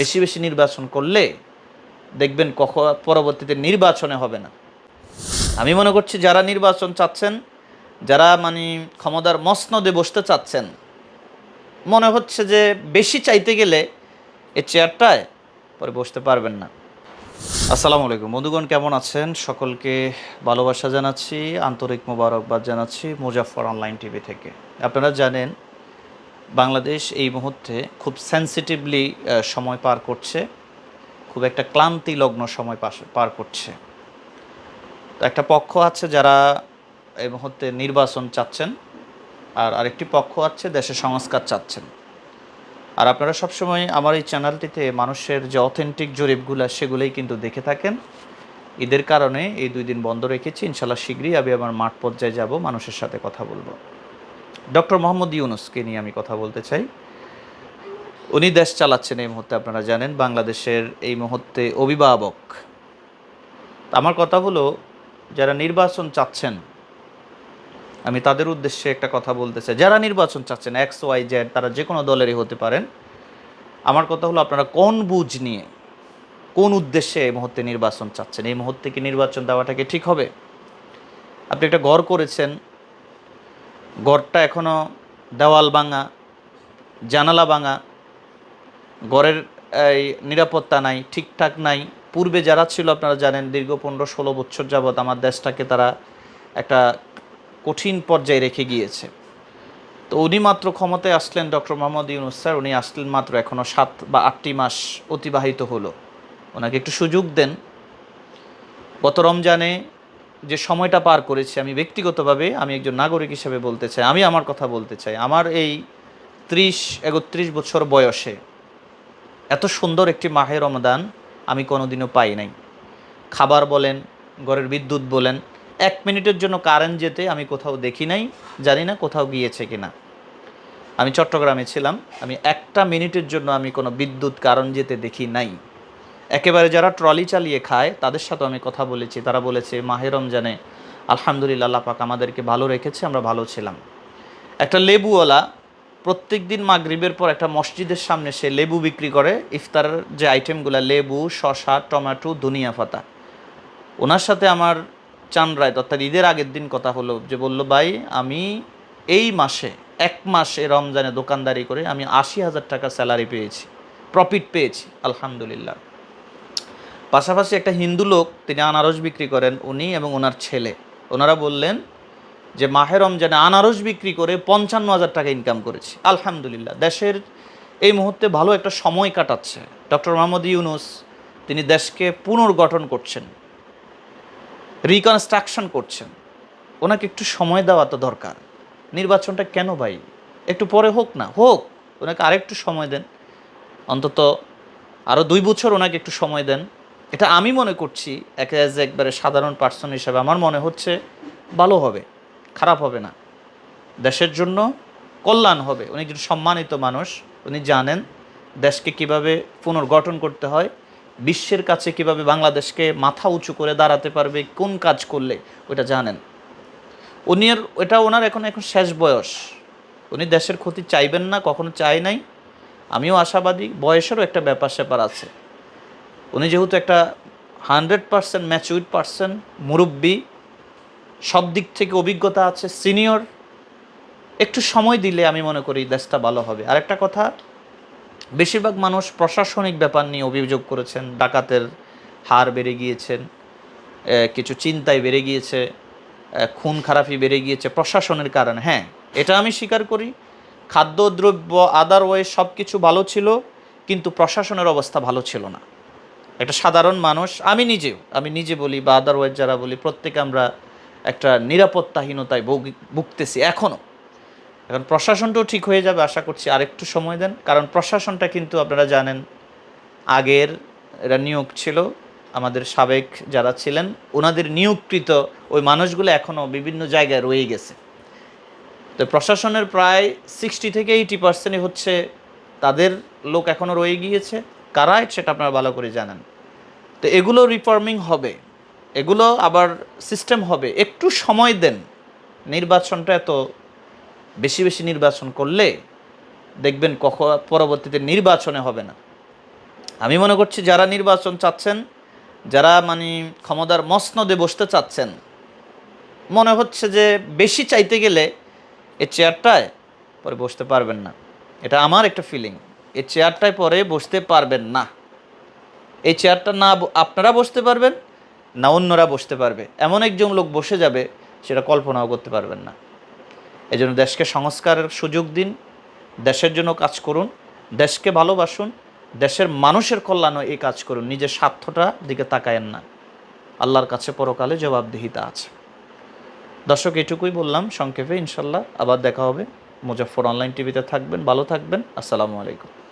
বেশি বেশি নির্বাচন করলে দেখবেন কখ পরবর্তীতে নির্বাচনে হবে না। আমি মনে করছি যারা নির্বাচন চাচ্ছেন, যারা মানে ক্ষমতার মসনদে বসতে চাচ্ছেন, মনে হচ্ছে যে বেশি চাইতে গেলে এ চেয়ারটায় পরে বসতে পারবেন না। আসসালামু আলাইকুম। বন্ধুগণ, কেমন আছেন? সকলকে ভালোবাসা জানাচ্ছি, আন্তরিক মোবারকবাদ জানাচ্ছি মুজাফর অনলাইন টিভি থেকে। আপনারা জানেন বাংলাদেশ এই মুহূর্তে খুব সেন্সিটিভলি সময় পার করছে। খুব একটা ক্লান্তি লগ্ন সময় পার করছে। তো একটা পক্ষ আছে যারা এই মুহূর্তে নির্বাচন চাচ্ছেন, আর আরেকটি পক্ষ আছে দেশে সংস্কার চাচ্ছেন। আর আপনারা সবসময় আমার এই চ্যানেলটিতে মানুষের যে অথেন্টিক জরিপগুলো, সেগুলোই কিন্তু দেখে থাকেন। ঈদের কারণে এই দুই দিন বন্ধ রেখেছি। ইনশাল্লাহ শীঘ্রই আমি আমার মাঠ পর্যায়ে যাব, মানুষের সাথে কথা বলব। ডক্টর মোহাম্মদ ইউনুসকে নিয়ে আমি কথা বলতে চাই। উনি দেশ চালাচ্ছেন এই মুহূর্তে, আপনারা জানেন, বাংলাদেশের এই মুহূর্তে অভিভাবক। আমার কথা হলো, যারা নির্বাচন চাচ্ছেন, আমি তাদের উদ্দেশ্যে একটা কথা বলতে চাই। যারা নির্বাচন চাচ্ছেন এক্স ওয়াই জেড তারা যে কোনো দলেরই হতে পারেন। আমার কথা হলো, আপনারা কোন বুঝ নিয়ে, কোন উদ্দেশ্যে এই মুহূর্তে নির্বাচন চাচ্ছেন? এই মুহূর্তে কি নির্বাচন দেওয়াটাকে ঠিক হবে? আপনি একটা ঘর করেছেন ঘরটা এখনও দেওয়াল ভাঙা, জানালা ভাঙা ঘরের এই, নিরাপত্তা নাই, ঠিকঠাক নাই। পূর্বে যারা ছিল আপনারা জানেন দীর্ঘ পনেরো ষোলো বছর যাবৎ আমার দেশটাকে তারা একটা কঠিন পর্যায়ে রেখে গিয়েছে। তো উনি মাত্র ক্ষমতায় আসলেন ডক্টর মোহাম্মদ ইউনুস স্যার, উনি আসলেন মাত্র এখনও সাত বা আটটি মাস অতিবাহিত হলো। ওনাকে একটু সুযোগ দেন। গত রমজানে যে সময়টা পার করেছি, আমি ব্যক্তিগতভাবে আমি একজন নাগরিক হিসেবে বলতে চাই, আমি আমার কথা বলতে চাই। আমার এই ত্রিশ, একত্রিশ বছর বয়সে এত সুন্দর একটি মাহে রমদান আমি কোনোদিনও পাই নাই। খাবার বলেন, ঘরের বিদ্যুৎ বলেন, এক মিনিটের জন্য কারেন্ট যেতে আমি কোথাও দেখি নাই, জানি না কোথাও গিয়েছে কিনা। আমি চট্টগ্রামে ছিলাম, আমি একটা মিনিটের জন্য আমি কোনো বিদ্যুৎ কারণ যেতে দেখি নাই। একেবারে যারা ট্রলি চালিয়ে খায়, তাদের সাথে আমি কথা বলেছি। তারা বলেছে, মাহে রমজানে আলহামদুলিল্লাহ আল্লাহ পাক আমাদেরকে ভালো রেখেছে, আমরা ভালো ছিলাম। একটা লেবুওয়ালা প্রত্যেক দিন মাগরিবের পর একটা মসজিদের সামনে সে লেবু বিক্রি করে। ইফতারের যে আইটেমগুলো, লেবু, শসা, টমেটো, ধনিয়া পাতা। ওনার সাথে আমার চান রায় অর্থাৎ ঈদের আগের দিন কথা হলো যে বলল, ভাই, আমি এই মাসে, এক মাসে রমজানে দোকানদারি করে আমি আশি হাজার টাকা স্যালারি পেয়েছি, প্রফিট পেয়েছি, আলহামদুলিল্লাহ। পাশাপাশি একটা হিন্দু লোক তিনি আনারস বিক্রি করেন উনি এবং ওনার ছেলে। ওনারা বললেন যে, মাহে রমজানে আনারস বিক্রি করে পঞ্চান্ন হাজার টাকা ইনকাম করেছি। আলহামদুলিল্লাহ, দেশের এই মুহূর্তে ভালো একটা সময় কাটাচ্ছে। ডক্টর মোহাম্মদ ইউনুস, তিনি দেশকে পুনর্গঠন করছেন রিকনস্ট্রাকশন করছেন। ওনাকে একটু সময় দেওয়া তো দরকার। নির্বাচনটা কেন ভাই? একটু পরে হোক না, হোক, ওনাকে আরেকটু সময় দেন। অন্তত আরও দুই বছর ওনাকে একটু সময় দেন। এটা আমি মনে করছি, এক অ্যাজ একবারে সাধারণ পার্সন হিসাবে আমার মনে হচ্ছে ভালো হবে, খারাপ হবে না। দেশের জন্য কল্যাণ হবে। উনি একজন সম্মানিত মানুষ, উনি জানেন দেশকে কীভাবে পুনর্গঠন করতে হয়, বিশ্বের কাছে কীভাবে বাংলাদেশকে মাথা উঁচু করে দাঁড়াতে পারবে, কোন কাজ করলে ওটা জানেন। উনি এটা ওনার এখন এখন শেষ বয়স। উনি দেশের ক্ষতি চাইবেন না, কখনো চাই নাই। আমিও আশাবাদী, বয়সেরও একটা ব্যাপার স্যাপার আছে। উনি যেহেতু একটা হান্ড্রেড পারসেন্ট ম্যাচুইড পারসন মুরব্বী, সব দিক থেকে অভিজ্ঞতা আছে, সিনিয়র, একটু সময় দিলে আমি মনে করি দেশটা ভালো হবে। আরেকটা কথা, বেশিরভাগ মানুষ প্রশাসনিক ব্যাপার নিয়ে অভিযোগ করেছেন, ডাকাতের হার বেড়ে গিয়েছেন কিছু চিন্তায় বেড়ে গিয়েছে খুন খারাপি বেড়ে গিয়েছে প্রশাসনের কারণে। হ্যাঁ এটা আমি স্বীকার করি, খাদ্যদ্রব্য আদারওয়াইজ সব কিছু ভালো ছিল, কিন্তু প্রশাসনের অবস্থা ভালো ছিল না। একটা সাধারণ মানুষ, আমি নিজেও, আমি নিজে বলি বা আদারওয়াইজ যারা বলি, প্রত্যেকে আমরা একটা নিরাপত্তাহীনতায় ভুগ- ভুগতেছি এখনও এখন প্রশাসনটাও ঠিক হয়ে যাবে, আশা করছি আরেকটু সময় দেন, কারণ প্রশাসনটা কিন্তু আপনারা জানেন, আগের এরা নিয়োগ ছিল, আমাদের সাবেক যারা ছিলেন ওনাদের নিয়োগকৃত ওই মানুষগুলো এখনও বিভিন্ন জায়গায় রয়ে গেছে। তো প্রশাসনের প্রায় সিক্সটি থেকে এইটি পার্সেন্টই হচ্ছে তাদের লোক এখনও রয়ে গিয়েছে। কারা সেটা আপনারা ভালো করে জানেন। তো এগুলো রিফর্মিং হবে। এগুলো আবার সিস্টেম হবে। একটু সময় দেন। নির্বাচনটা এত বেশি বেশি নির্বাচন করলে দেখবেন কখন পরবর্তীতে নির্বাচনে হবে না। আমি মনে করছি যারা নির্বাচন চাচ্ছেন, যারা মানে ক্ষমতার মসনদে বসতে চাচ্ছেন, মনে হচ্ছে যে বেশি চাইতে গেলে এই চেয়ারটায় পরে বসতে পারবেন না। এটা আমার একটা ফিলিং এই চেয়ারটায় পরে বসতে পারবেন না। এই চেয়ারটা না আপনারা বসতে পারবেন, না অন্যরা বসতে পারবে। এমন একজন লোক বসে যাবে, সেটা কল্পনাও করতে পারবেন না। এই জন্য দেশকে সংস্কারের সুযোগ দিন, দেশের জন্য কাজ করুন, দেশকে ভালোবাসুন, দেশের মানুষের কল্যাণও এই কাজ করুন, নিজের স্বার্থটা দিকে তাকায়েন না। আল্লাহর কাছে পরকালে জবাবদিহিতা আছে। দর্শক, এটুকুই বললাম, সংক্ষেপে ইনশাল্লাহ আবার দেখা হবে। মুজাফর অনলাইন টিভিতে থাকবেন, ভালো থাকবেন, আসসালামু আলাইকুম।